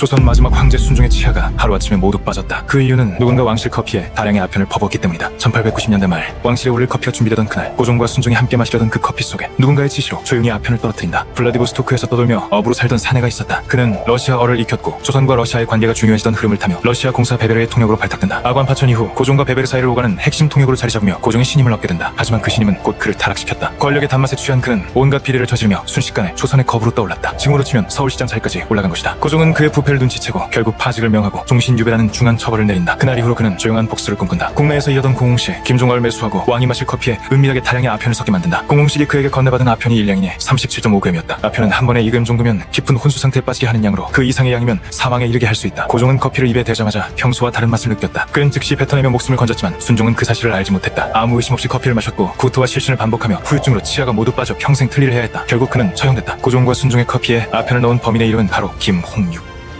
조선 마지막 황제 순종의 치아가 하루아침에 모두 빠졌다. 그 이유는 누군가 왕실 커피에 다량의 아편을 퍼붓기 때문이다. 1890년대 말 왕실에 올릴 커피가 준비되던 그날 고종과 순종이 함께 마시려던 그 커피 속에 누군가의 지시로 조용히 아편을 떨어뜨린다. 블라디보스토크에서 떠돌며 어부로 살던 사내가 있었다. 그는 러시아어를 익혔고 조선과 러시아의 관계가 중요해지던 흐름을 타며 러시아 공사 베베르의 통역으로 발탁된다. 아관 파천 이후 고종과 베베르 사이를 오가는 핵심 통역으로 자리 잡으며 고종의 신임을 얻게 된다. 하지만 그 신임은 곧 그를 타락시켰다. 권력의 단맛에 취한 그는 온갖 비리를 저지르며 순식간에 조선의 거부로 떠올랐다. 지금으로 치면 서울시장 자리까지 올라간 것이다. 고종은 그의 부패 를 눈치채고 결국 파직을 명하고 종신유배라는 중한 처벌을 내린다. 그날 이후로 그는 조용한 복수를 꿈꾼다. 국내에서 이어던 공홍시 김종화를 매수하고 왕이 마실 커피에 은밀하게 다량의 아편을 섞게 만든다. 공홍식이 그에게 건네받은 아편이 일량이니 37.5g이었다. 아편은 한 번에 2g 정도면 깊은 혼수 상태에 빠지게 하는 양으로 그 이상의 양이면 사망에 이르게 할 수 있다. 고종은 커피를 입에 대자마자 평소와 다른 맛을 느꼈다. 그는 즉시 뱉어내며 목숨을 건졌지만 순종은 그 사실을 알지 못했다. 아무 의심 없이 커피를 마셨고 구토와 실신을 반복하며 후유증으로 치아가 모두 빠져 평생 틀니를 해야 했다. 결국 그는 처형됐다. 고종과 순종의 커피에 아편을 넣은 범인의 이름은 바로 김홍육.